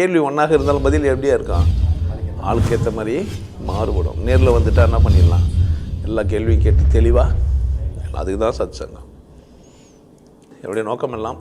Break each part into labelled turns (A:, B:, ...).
A: கேள்வி ஒன்றாக இருந்தாலும் பதில் எப்படியா இருக்கான் ஆளுக்கு ஏற்ற மாதிரி மாறுபடும். நேரில் வந்துட்டா என்ன பண்ணிடலாம்? எல்லா கேள்வியும் கேட்டு தெளிவாக அதுக்கு தான் சத் சங்கம் என்னுடைய நோக்கம் எல்லாம்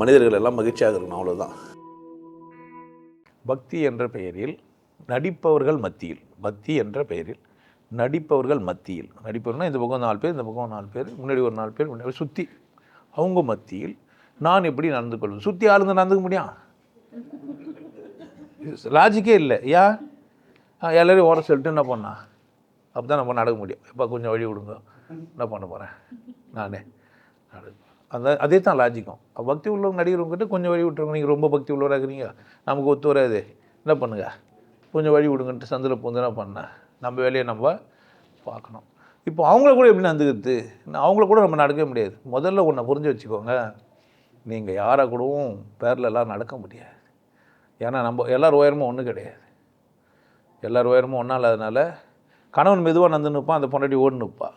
A: மனிதர்கள் எல்லாம் மகிழ்ச்சியாக இருக்கணும் அவ்வளோதான் பக்தி என்ற பெயரில் நடிப்பவர்கள் மத்தியில். பக்தி என்ற பெயரில் நடிப்பவர்கள் மத்தியில். நடிப்பவர்னால் இந்த பக்கம் நாலு பேர் இந்த பக்கம் நாலு பேர் முன்னாடி ஒரு நாலு பேர் முன்னாடி சுற்றி அவங்க மத்தியில் நான் எப்படி நடந்து கொள்வேன் சுற்றி ஆளுங்க நடந்துக்க முடியும் லாஜிக்கே இல்லை. ஏன் எல்லாரையும் ஓர சொல்லிட்டு என்ன பண்ணா? அப்போ தான் நம்ம நடக்க முடியும். இப்போ கொஞ்சம் வழி விடுங்க என்ன பண்ண போகிறேன் நானே. அந்த அதே தான் லாஜிக்கும் பக்தி உள்ளவங்க நடிகர்கிட்ட கொஞ்சம் வழி விட்டுருங்க. நீங்கள் ரொம்ப பக்தி உள்ளவராக இருக்கிறீங்க. நமக்கு ஒத்து வராது. என்ன பண்ணுங்க? கொஞ்சம் வழி விடுங்கன்ட்டு சந்தில் பூந்து என்ன பண்ணேன் நம்ம வேலையை நம்ம பார்க்கணும். இப்போ அவங்கள கூட எப்படி நடந்துக்கிறது அவங்கள கூட நம்ம நடக்கவே முடியாது. முதல்ல ஒன்றை புரிஞ்சு வச்சுக்கோங்க. நீங்கள் யாரை கூடவும் பேரில் எல்லாம் நடக்க முடியாது. ஏன்னா நம்ம எல்லார் உயரமும் ஒன்றும் கிடையாது. எல்லார் உயரமும் ஒன்றா இல்லாதனால கணவன் மெதுவாக நந்து நிற்பான் அந்த பொண்டாட்டி ஓடி நிற்பா.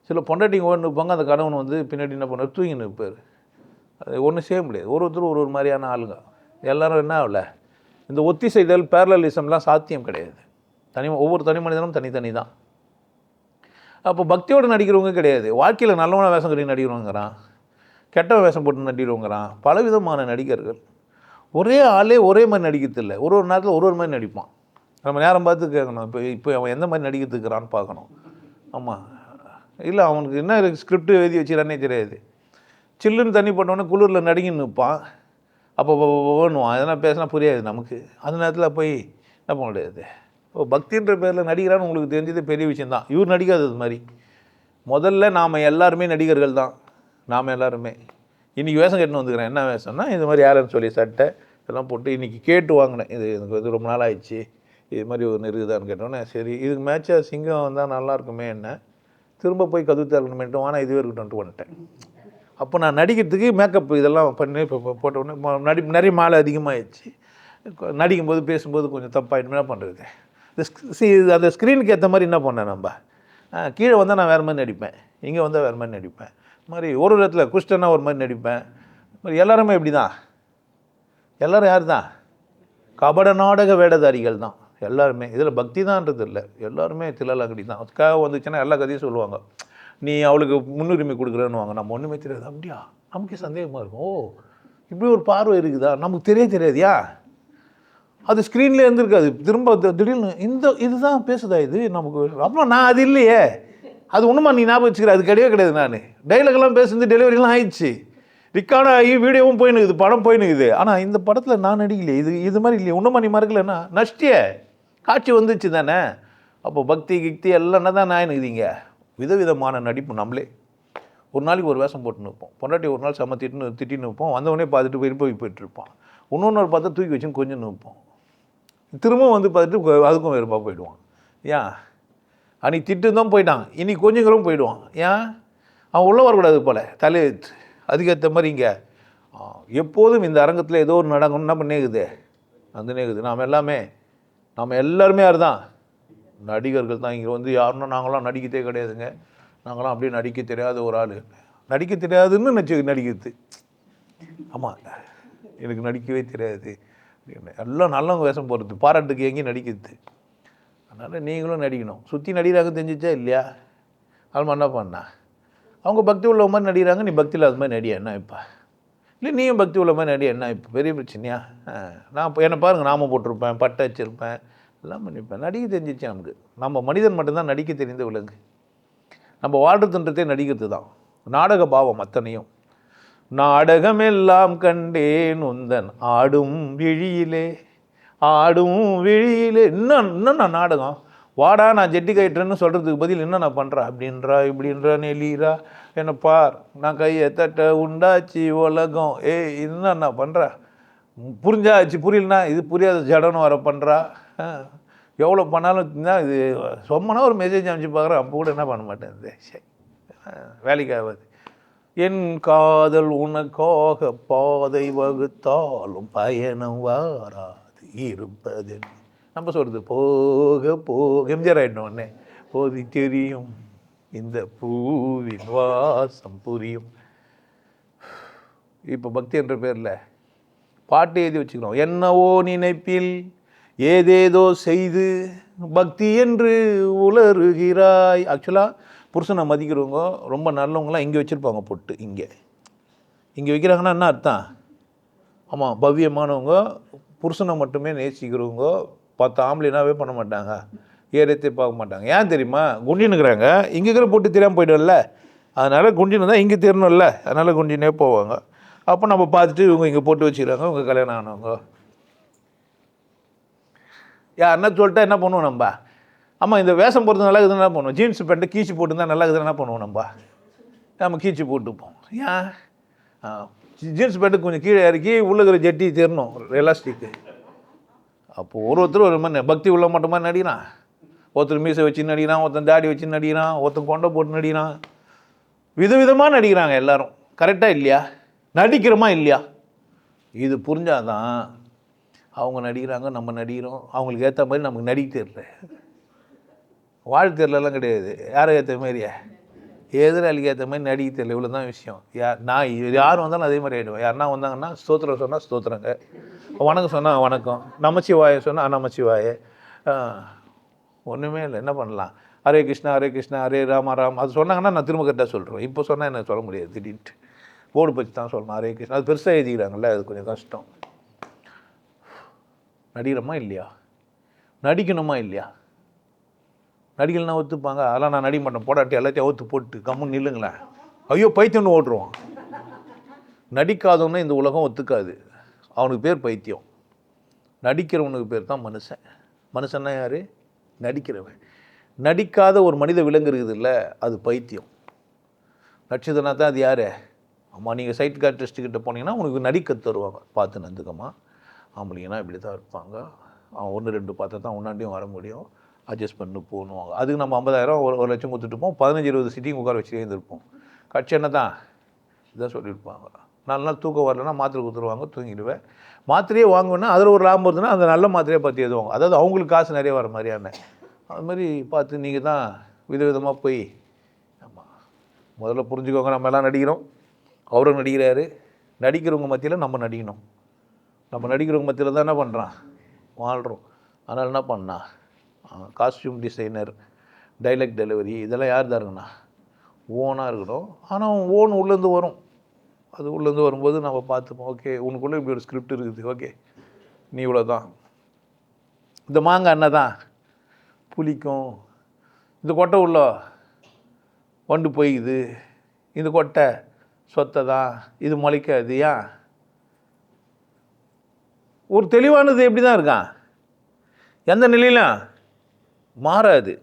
A: சில பொண்டாட்டிங்க ஓடி நிற்பாங்க அந்த கணவன் வந்து பின்னாடி என்ன பண்ணுவார்? தூங்கி நிற்பார். அது ஒன்றும் செய்ய முடியாது. ஒரு ஒருத்தர் ஒரு ஒரு மாதிரியான ஆளுங்க. எல்லோரும் என்ன ஆகல? இந்த ஒத்திசைதல் பேரலிசம்லாம் சாத்தியம் கிடையாது. தனி ஒவ்வொரு தனி மனிதனும் தனித்தனி தான். அப்போ பக்தியோடு நடிக்கிறவங்க கிடையாது. வாழ்க்கையில் நல்லவன வேஷம் கட்டி நடிக்கிறவங்கிறான். கெட்ட வேஷம் போட்டு நடிக்கிறவங்கிறான். பலவிதமான நடிகர்கள் ஒரே ஆளே ஒரே மாதிரி நடிக்கிறதில்ல ஒரு ஒரு நேரத்தில் ஒரு ஒரு மாதிரி நடிப்பான். நம்ம நேரம் பார்த்து கேட்கணும். இப்போ இப்போ அவன் எந்த மாதிரி நடிக்கிறதுக்குறான்னு பார்க்கணும். ஆமாம் இல்லை அவனுக்கு என்ன ஸ்கிரிப்ட் எழுதி வச்சுக்கிறானே தெரியாது. சில்லுன்னு தண்ணி போட்டோன்னே குளிரில் நடுங்கி நிற்பான். அப்போ வேணுவான் எதனா பேசினா புரியாது நமக்கு. அந்த நேரத்தில் போய் என்ன பண்ண முடியாது? ஓ பக்தின்ற பேரில் நடிக்கிறான்னு உங்களுக்கு தெரிஞ்சது பெரிய விஷயந்தான் இவர் நடிக்காதது மாதிரி. முதல்ல நாம் எல்லாருமே நடிகர்கள் தான். நாம் எல்லாருமே. இன்றைக்கி வேஷம் கட்டின்னு வந்துக்கிறேன். என்ன வேஷம்னா இது மாதிரி யாருன்னு சொல்லி சட்டை இதெல்லாம் போட்டு இன்றைக்கி கேட்டு வாங்கினேன். இது எனக்கு வந்து ரொம்ப நாள் ஆயிடுச்சு. இது மாதிரி ஒன்று இருக்குதான்னு கேட்டோன்னே சரி இதுக்கு மேட்சாக சிங்கம் வந்தால் நல்லா இருக்குமே என்ன? திரும்ப போய் கதவு திறக்கணுமேட்டு ஆனால் இதுவே இருக்கட்டும்ட்டு வந்துட்டேன் அப்போ நான் நடிக்கிறதுக்கு மேக்கப் இதெல்லாம் பண்ணி இப்போ போட்ட உடனே நடி நிறைய மாலை அதிகமாகிடுச்சு நடிக்கும்போது பேசும்போது கொஞ்சம் தப்பாயிடுமே என்ன பண்ணுறது இந்த அந்த ஸ்க்ரீனுக்கு ஏற்ற மாதிரி என்ன பண்ணேன் நம்ம? கீழே வந்தால் நான் வேறு மாதிரி நடிப்பேன். இங்கே வந்தால் வேறு மாதிரி நடிப்பேன். இது மாதிரி ஒரு இடத்துல குஷ்டனா ஒரு மாதிரி நடிப்பேன். மாதிரி எல்லாருமே இப்படி தான் எல்லோரும் யார் தான் கபட நாடக வேடதாரிகள் தான். எல்லாருமே. இதில் பக்தி தான்ன்றது இல்லை. எல்லாருமே தில்லலங்கடி தான். அதுக்காக வந்துச்சுன்னா எல்லா கதையும் சொல்லுவாங்க. நீ அவளுக்கு முன்னுரிமை கொடுக்குறேன்னுவாங்க. நம்ம ஒன்றுமே தெரியாது. அப்படியா? நமக்கே சந்தேகமாக இருக்கும். ஓ இப்படி ஒரு பார்வை இருக்குதா? நமக்கு தெரிய தெரியாதியா? அது ஸ்க்ரீன்லேயே இருந்திருக்காது. திரும்ப திடீர்னு இந்த இதுதான் பேசுதா இது? நமக்கு அப்புறம் நான் அது இல்லையே. அது ஒன்றுமா நீ ஞாபகம் வச்சுக்கிற? அது கிடையவே கிடையாது நான். டைலாக்லாம் பேசுறது டெலிவரிலாம் ஆயிடுச்சு. ரிக்கார்ட் ஆகி வீடியோவும் போயினுக்குது படம் போயினுக்குது. ஆனால் இந்த படத்தில் நான் நடிக்கலையே. இது இது மாதிரி இல்லையே. ஒன்றும் நீ மறக்கலன்னா நஷ்டிய. காட்சி வந்துச்சு தானே. அப்போ பக்தி கிக்தி எல்லாம் தான் நான் இருக்குதீங்க விதவிதமான நடிப்பு நம்மளே. ஒரு நாளைக்கு ஒரு வேஷம் போட்டு நிற்போம் பொண்டாட்டி ஒரு நாள் செம்ம திட்டுன்னு திட்டின்னு நிற்போம் வந்தவொடனே பார்த்துட்டு போய் போய் போயிட்டுருப்பான் இன்னொன்று பார்த்தா தூக்கி வச்சு கொஞ்சம் நிற்போம் திரும்ப வந்து பார்த்துட்டு அதுக்கும் வெறுப்பாக போயிடுவான். ஏன்? அன்றைக்கி திட்டு தான் போயிட்டான். இன்றைக்கி கொஞ்சங்களும் போயிடுவான். ஏன்? அவன் உள்ளே வரக்கூடாது போல. தலையெழுத்து. அதுக்கேற்ற மாதிரி இங்கே எப்போதும் இந்த அரங்கத்தில் ஏதோ ஒரு நடக்கணும் என்ன பண்ணேக்குது வந்து நேக்குது நாம் எல்லாமே நாம் எல்லாருமே யார் தான் நடிகர்கள் தான். இங்கே வந்து யாருன்னா நாங்களாம் நடிக்கத்தே கிடையாதுங்க. நாங்களாம் அப்படியே நடிக்க தெரியாத ஒரு ஆள். நடிக்க தெரியாதுன்னு நினச்சி நடிக்கிறது. ஆமாம் எனக்கு நடிக்கவே தெரியாது. எல்லாம் நல்லவங்க வேஷம் போகிறது பாராட்டுக்கு எங்கேயும் நடிக்கிறது. அதனால் நீங்களும் நடிக்கணும். சுற்றி நடிகராக தெரிஞ்சிச்சா இல்லையா? அதுமாதிரி என்ன பண்ணா? அவங்க பக்தி உள்ள மாதிரி நடிக்கிறாங்க நீ பக்தி இல்லாத மாதிரி நடியா என்ன இப்போ? இல்லை நீயும் பக்தி உள்ள மாதிரி நடிகை என்ன இப்போ? பெரிய பிரச்சனையா? நான் இப்போ என்னை பாருங்கள் நாம போட்டிருப்பேன் பட்டை வச்சுருப்பேன் எல்லாம் பண்ணிப்பேன். நடிக்க தெரிஞ்சிச்சு நமக்கு. நம்ம மனிதன் மட்டும்தான் நடிக்க தெரிந்த விலங்கு. நம்ம வாழ்றதுன்றதே நடிக்கிறது தான். நாடக பாவம் அத்தனையும். நாடகமெல்லாம் கண்டேன் உந்தன் ஆடும் விழியிலே ஆடும் விழியிலே. இன்னும் இன்னும் நான் நாடகம். வாடா நான் ஜெட்டி கயிற்றுன்னு சொல்கிறதுக்கு பதில் என்ன நான் பண்ணுறேன் அப்படின்றா இப்படின்றா நெலிரா என்னை பார் நான் கையை தட்ட உண்டாச்சு உலகம். ஏய் இன்னும் நான் பண்ணுறேன் புரிஞ்சாச்சு புரியலனா இது புரியாத ஜடன்னு வர பண்ணுறா எவ்வளோ பண்ணாலும் தான் இது சொம்மனா ஒரு மெசேஜ் அனுப்பிச்சு பார்க்குறேன். அப்போ கூட என்ன பண்ண மாட்டேன்? இது சரி வேலைக்கு ஆகாது. என் காதல் உனக்காக பாதை வகுத்தாலும் பயணம் வாராது. இருப்பதென்று நம்ம சொல்கிறது போக போக எம்ஜிஆர் ஆகிடணும் உடனே போதி தெரியும் இந்த பூவின் வாசம் புரியும். இப்போ பக்தி என்ற பேரில் பாட்டு எழுதி வச்சுக்கிறோம். என்னவோ நினைப்பில் ஏதேதோ செய்து பக்தி என்று உளறுகிறாய் ஆக்சுவலாக புருஷனை மதிக்கிறவங்க ரொம்ப நல்லவங்களாம் இங்கே வச்சுருப்பாங்க பொட்டு இங்கே. இங்கே வைக்கிறாங்கன்னா என்ன அர்த்தம்? ஆமாம் பவ்யமானவங்க புருஷனை மட்டுமே நேசிக்கிறவங்க பத்து ஆம்பளைனாவே பண்ண மாட்டாங்க. ஏறத்தை பார்க்க மாட்டாங்க. ஏன் தெரியுமா? குண்டினுக்குறாங்க இங்கே இருக்கிற போட்டு தெரியாமல் போய்டும்ல. அதனால் குண்டின்னு தான் இங்கே தெரியணும்ல. அதனால் குண்டினே போவாங்க. அப்போ நம்ம பார்த்துட்டு இவங்க இங்கே போட்டு வச்சுக்கிறாங்க. இவங்க கல்யாணம் ஆனவங்க. யாருன்னா சொல்லிட்டா என்ன பண்ணுவோம் நம்ம? ஆமாம் இந்த வேஷம் போடுறது நல்லா இருக்குதுன்னு என்ன பண்ணுவோம்? ஜீன்ஸ் பேண்ட்டு கீச்சு போட்டுருந்தா நல்லா இருக்குதுன்னு என்ன பண்ணுவோம் நம்ம? நம்ம கீச்சு போட்டுப்போம். ஏன்? ஜீன்ஸ் பேண்ட்டு கொஞ்சம் கீழே இறக்கி உள்ளே இருக்கிற ஜெட்டி தெரணும் எலாஸ்டிக்கு அப்போ ஒரு ஒருத்தர் ஒரு மாதிரி பக்தி உள்ள மட்டுமா நடிக்கிறான். ஒருத்தர் மீசை வச்சு நடிக்கிறான் ஒருத்தன் தாடி வச்சு நடிக்கிறான் ஒருத்தன் கொண்டை போட்டு நடிக்கிறான். விதவிதமாக நடிக்கிறாங்க எல்லாரும். கரெக்டாக இல்லையா? நடிக்கிறோமா இல்லையா? இது புரிஞ்சாதான் அவங்க நடிக்கிறாங்க நம்ம நடிக்கிறோம். அவங்களுக்கு ஏற்ற மாதிரி நமக்கு நடிக்க தெரியல. வாழ் கிடையாது. யாரை ஏற்ற மாதிரியா? எதிராளிக்கு ஏற்ற மாதிரி நடிக்க தெரியல. இவ்வளோ தான் விஷயம். யார் நான் யார் வந்தாலும் அதே மாதிரி ஆகிடுவேன் யாருன்னா வந்தாங்கன்னா ஸ்தோத்திரம் சொன்னால் ஸ்தோத்திரங்க. வணக்கம் சொன்னால் வணக்கம். நமச்சிவாய சொன்னால் நமச்சிவாய. ஒன்றுமே இல்லை. என்ன பண்ணலாம்? ஹரே கிருஷ்ணா ஹரே கிருஷ்ணா ஹரே ராமா ராம். அது சொன்னாங்கன்னா நான் திரும்ப கரெக்டாக சொல்கிறேன் இப்போ சொன்னால் என்ன சொல்ல முடியாது? திடீர்னு போர்டு பற்றி தான் சொல்லணும். ஹரே கிருஷ்ணா. அது பெருசாக எழுதிக்கிறாங்கல்ல அது கொஞ்சம் கஷ்டம். நடிக்கிறோமா இல்லையா? நடிக்கணுமா இல்லையா? நடிகள்னா ஒத்துப்பாங்க. அதெல்லாம் நான் நடிக்க மாட்டேன். போடாட்டி எல்லாத்தையும் ஒத்து போட்டு கம்முன்னு நில்லுங்களேன். ஐயோ பைத்தியம்னு ஓட்டுருவான் நடிக்காதவன்னா இந்த உலகம் ஒத்துக்காது. அவனுக்கு பேர் பைத்தியம். நடிக்கிறவனுக்கு பேர் தான் மனுஷன். மனுஷன்னா யார்? நடிக்கிறவன். நடிக்காத ஒரு மனித விலங்கு இருக்குது இல்லை அது பைத்தியம். நட்சத்திரனா தான் அது யார்? ஆமாம் நீங்கள் சைட் கிட்ட போனீங்கன்னா உனக்கு நடிக்க தருவாங்க. பார்த்து நந்துக்கம்மா. ஆம்பளைங்கன்னா இப்படி தான் இருப்பாங்க. அவன் ஒன்று ரெண்டு பார்த்தா தான் ஒன்றாண்டியும் வர முடியும். அட்ஜஸ்ட் பண்ணி போகணுவாங்க அதுக்கு நம்ம ஐம்பதாயிரம் ஒரு ஒரு லட்சம் கொடுத்துட்டுப்போம் பதினஞ்சு இருபது சிட்டிங் உட்கார வச்சு இருந்திருப்போம் கட்சி என்ன தான்? இதான் சொல்லியிருப்பாங்க. நாலு நாள் தூக்கம் வரலன்னா மாத்திரை கொடுத்துருவாங்க தூங்கிடுவேன். மாத்திரையே வாங்குவேன்னா அதில் ஒரு லாபம் வருதுன்னா அந்த நல்ல மாத்திரையை பற்றி எதுவும். அதாவது அவங்களுக்கு காசு நிறைய வர மாதிரியான. அது மாதிரி பார்த்து நீங்கள் தான் விதவிதமாக போய் ஆமாம் முதல்ல புரிஞ்சுக்கோங்க நம்ம எல்லாம் நடிக்கிறோம். அவரும் நடிக்கிறாரு. நடிக்கிறவங்க மத்தியில் நம்ம நடிக்கணும். நம்ம நடிக்கிறவங்க மத்தியில் தான் என்ன பண்ணுறான் வாழ்கிறோம் அதனால் என்ன பண்ணா? காஸ்டியூம் டிசைனர் டைலக்ட் டெலிவரி இதெல்லாம் யார் தாருங்கண்ணா? ஓனாக இருக்கணும். ஆனால் ஓன் உள்ளேருந்து வரும். அது உள்ளேருந்து வரும்போது நம்ம பார்த்துப்போம் ஓகே உனக்குள்ளே இப்படி ஒரு ஸ்கிரிப்ட் இருக்குது ஓகே நீ இவ்வளோ தான் இந்த மாங்காய் என்ன தான் புளிக்கும். இந்த கொட்டை உள்ள வண்டு போய்க்குது. இந்த கொட்டை சொத்தை தான் இது முளைக்காது ஏன்? ஒரு தெளிவானது எப்படி தான் இருக்கான்? எந்த நிலையிலும் மாறாது.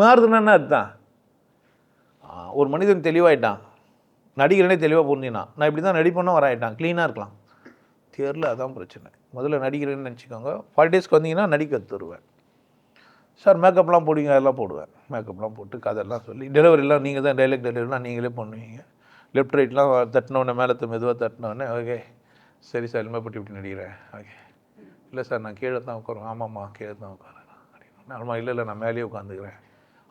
A: மாறுதுன்னா என்ன அதுதான் ஒரு மனிதன் தெளிவாயிட்டான். நடிக்கிறேனே தெளிவாக புரிஞ்சினான் நான் இப்படி தான் நடிப்பேன்னு வராயிட்டான் க்ளீனாக இருக்கலாம். தெரில அதான் பிரச்சனை. முதல்ல நடிக்கிறேன்னு நினச்சிக்கோங்க. ஃபார்ட்டி டேஸ்க்கு வந்தீங்கன்னா நடிக்க தருவேன் சார் மேக்கப்லாம் போடுவீங்க அதெல்லாம் போடுவேன். மேக்கப்லாம் போட்டு கதையெல்லாம் சொல்லி டெலிவரிலாம் நீங்கள் தான் டைலக்ட் டெலிவரிலாம் நீங்களே பண்ணுவீங்க. லெஃப்ட் ரைட்லாம் தட்டினோடனே மேலே மெதுவாக தட்டினோடனே ஓகே சரி சார் இனிமேல் இப்படி நடிக்கிறேன். ஓகே. இல்லை சார் நான் கீழே தான் உட்காருவேன். ஆமாம்மா கீழே தான் உட்காரேன் ஆமாம் இல்லை இல்லை நான் மேலேயே உட்காந்துக்கிறேன்.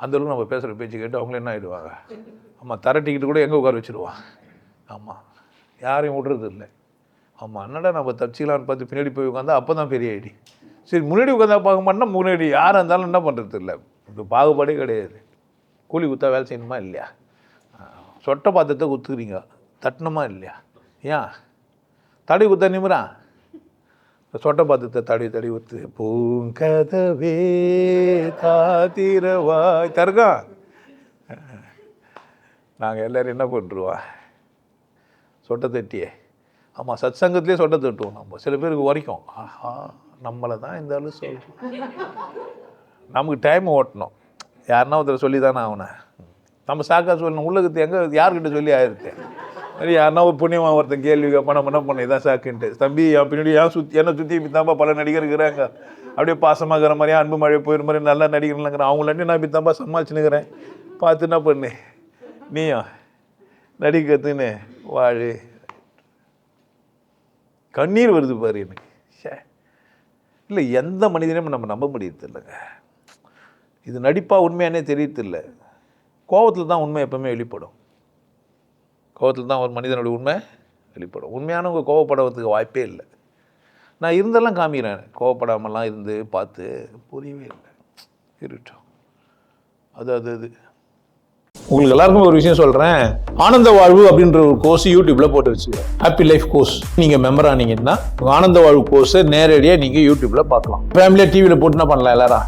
A: அந்த அளவுக்கு நம்ம பேசுகிற பேச்சு கேட்டு அவங்களே என்ன ஆகிடுவாங்க ஆமாம் தரட்டிக்கிட்டு கூட எங்கே உட்கார வச்சுருவான்? ஆமாம் யாரையும் விடுறது இல்லை. ஆமாம் என்னடா நம்ம தச்சிக்கலான்னு பார்த்து பின்னாடி போய் உட்காந்தா அப்போ தான் பெரிய ஐடி. சரி முன்னாடி உட்காந்தா பார்க்க மாட்டோம்னா முன்னாடி யாராக இருந்தாலும் என்ன பண்ணுறது இல்லை. இப்போ பாகுபாடே கிடையாது. கூலி குத்தா வேலை செய்யணுமா இல்லையா? சொட்டை பாத்திரத்தை குத்துக்கிறீங்க தட்டணுமா இல்லையா? ஏன்? தடி குத்தா இந்த சொட்டை பாத்திரத்தை தடவி தடவி ஊத்து பூங்கதவே காத்திரவாய் தருகா. நாங்கள் எல்லோரும் என்ன பண்ணுருவா சொட்டை தட்டியே. ஆமாம் சத் சங்கத்திலே சொட்டை தட்டுவோம் நம்ம. சில பேருக்கு வரைக்கும் ஆஹா நம்மளை தான் இந்த ஆளு சொல்கிறோம் நமக்கு டைம் ஓட்டணும். யாருன்னா ஒருத்தர் சொல்லி தானே அவனை நம்ம சாக்கா சொல்லணும். உள்ளகத்தை எங்கே யார்கிட்ட சொல்லி ஆயிருக்கு யாருன்னா ஒரு புண்ணியமாக ஒருத்தன் கேள்வி கேட்பான் நம்ம என்ன பண்ண இதான் சாக்குன்ட்டு. தம்பி என் பின்னாடி ஏன் சுற்றி என்ன சுற்றி இப்படித்தாம்பா பல நடிகர் இருக்கிறாங்க? அப்படியே பாசமாகிற மாதிரி அன்பு மழை போயிடுற மாதிரி நல்லா நடிகர்லாங்கிறேன் அவங்களாண்டி நான் இப்படித்தாம்பா சமாளிச்சுனுக்கிறேன் பார்த்து என்ன பண்ணு? நீயும் நடிக்கிறதுன்னு வாழு. கண்ணீர் வருது பாரு எனக்கு. ச்சே. இல்லை எந்த மனிதனையும் நம்ம நம்ப முடியறது இல்லைங்க இது நடிப்பா உண்மையானே தெரியறதில்லை. கோபத்தில் தான் உண்மை எப்பவுமே வெளிப்படும். கோபத்தில் தான் ஒரு மனிதனுடைய உண்மை வெளிப்படும். உண்மையானவங்க கோவப்படுறதுக்கு வாய்ப்பே இல்லை. நான் இருந்தெல்லாம் காமிக்கிறேன். கோவப்படாமலாம் இருந்து பார்த்து புரியவே இல்லை. இருக்கட்டும் அது அது அது. உங்களுக்கு எல்லாருக்கும் ஒரு விஷயம் சொல்கிறேன் ஆனந்த வாழ்வு அப்படின்ற ஒரு கோர்ஸ் யூடியூப்பில் போட்டு வச்சு. ஹாப்பி லைஃப் கோர்ஸ் நீங்கள் மெம்பர் ஆனீங்கன்னா ஆனந்த வாழ்வு கோர்ஸை நேரடியாக நீங்கள் யூடியூப்பில் பார்க்கலாம். ஃபேமிலியாக டிவியில் போட்டுனா பண்ணலாம் எல்லாரும்.